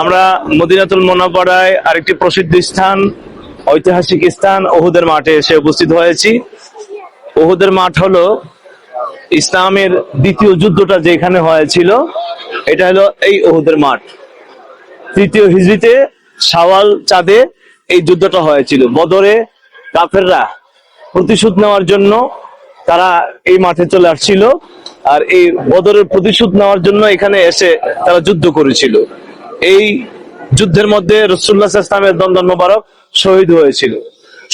আমরা মদিনাতুল মোনাপাড়ায় আরেকটি প্রসিদ্ধ স্থান, ঐতিহাসিক স্থান ওহুদের মাঠে এসে উপস্থিত হয়েছি। ওহুদের মাঠ হলো ইসলামের দ্বিতীয় যুদ্ধটা যেখানে হয়েছিল, এটা হলো এই ওহুদের মাঠ। তৃতীয় হিজড়িতে সাওয়াল চাঁদে এই যুদ্ধটা হয়েছিল। বদরে কাফেররা প্রতিশোধ নেওয়ার জন্য তারা এই মাঠে চলে আসছিল আর এই বদরের প্রতিশোধ নেওয়ার জন্য এখানে এসে তারা যুদ্ধ করেছিল। এই যুদ্ধের মধ্যে রসুল্লাহ ইসলামের দ্বন্দ্ব মোবারক শহীদ হয়েছিল।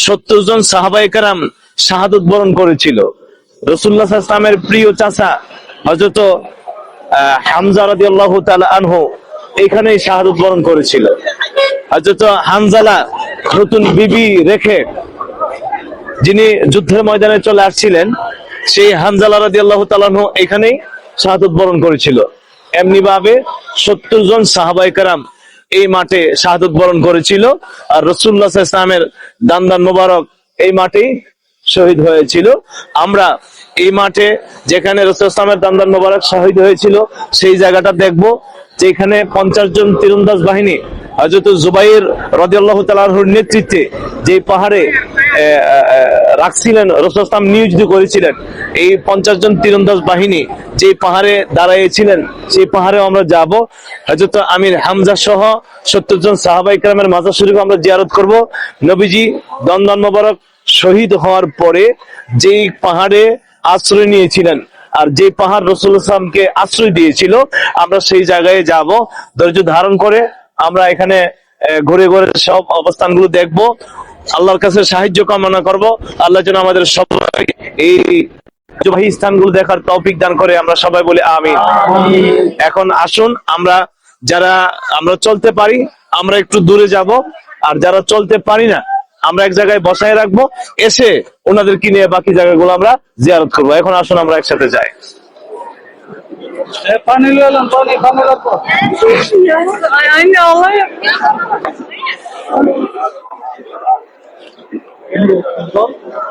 সত্তর জন সাহাবাই কারাম শাহাদত বরণ করেছিল। রসুল্লাহ ইসলামের প্রিয় চাচা হজরত হামজা রাদি আল্লাহ আনহু এখানেই শাহাদত বরণ করেছিল। হজরত হানজালা নতুন বিবি রেখে যিনি যুদ্ধের ময়দানে চলে আসছিলেন, সেই হানজালা রাদি আল্লাহ তালাহ এখানেই শাহাদত বরণ করেছিল। এমনি ভাবে সত্তর জন সাহাবাই কারাম এই মাঠে শাহাদত বরণ করেছিল আর রসুল্লাহ ইসলামের দান্দান মোবারক এই মাঠেই শহীদ হয়েছিল। আমরা এই মাঠে যেখানে রসুল ইসলামের দান্দান মোবারক শহীদ হয়েছিল, সেই জায়গাটা দেখব যেখানে পঞ্চাশ জন তীরন্দাজ বাহিনী হজরত জুবাইর রদিয়াল্লাহ তালাহুর নেতৃত্বে যে পাহাড়ে রাখছিলেন রসুল ইসলাম নিয়োজিত করেছিলেন, এই পঞ্চাশ জন তীরন্দাজ বাহিনী যে পাহাড়ে দাঁড়াইছিলেন সেই পাহাড়ে আমরা যাব। হজরত আমির হামজা সহ সত্তর জন সাহাবাই কালামের মাজার শরীফ আমরা জিয়ারত করব। নবীজি দন্দন মোবারক শহীদ হওয়ার পরে যেই পাহাড়ে আশ্রয় নিয়েছিলেন আর যে পাহাড় রসুল আশ্রয় দিয়েছিল, আমরা সেই জায়গায় যাব। ধৈর্য ধারণ করে আমরা এখানে ঘুরে ঘুরে সব অবস্থানগুলো দেখব। আল্লাহর কাছে সাহায্য কামনা করব। আল্লাহ যেন আমাদের সবাই এই ঐতিহ্যবাহী স্থানগুলো দেখার তৌফিক দান করে আমরা সবাই বলি আমিন। এখন আসুন আমরা যারা আমরা চলতে পারি আমরা একটু দূরে যাব। আর যারা চলতে পারি না আমরা এক জায়গায় বসায় রাখব। এসে ওনাদেরকে নিয়ে বাকি জায়গাগুলো আমরা জিয়ারত করব। এখন আসুন আমরা একসাথে যাই। E paneli alın, paneli panel atma. Ay anne Allah'ım. Thank.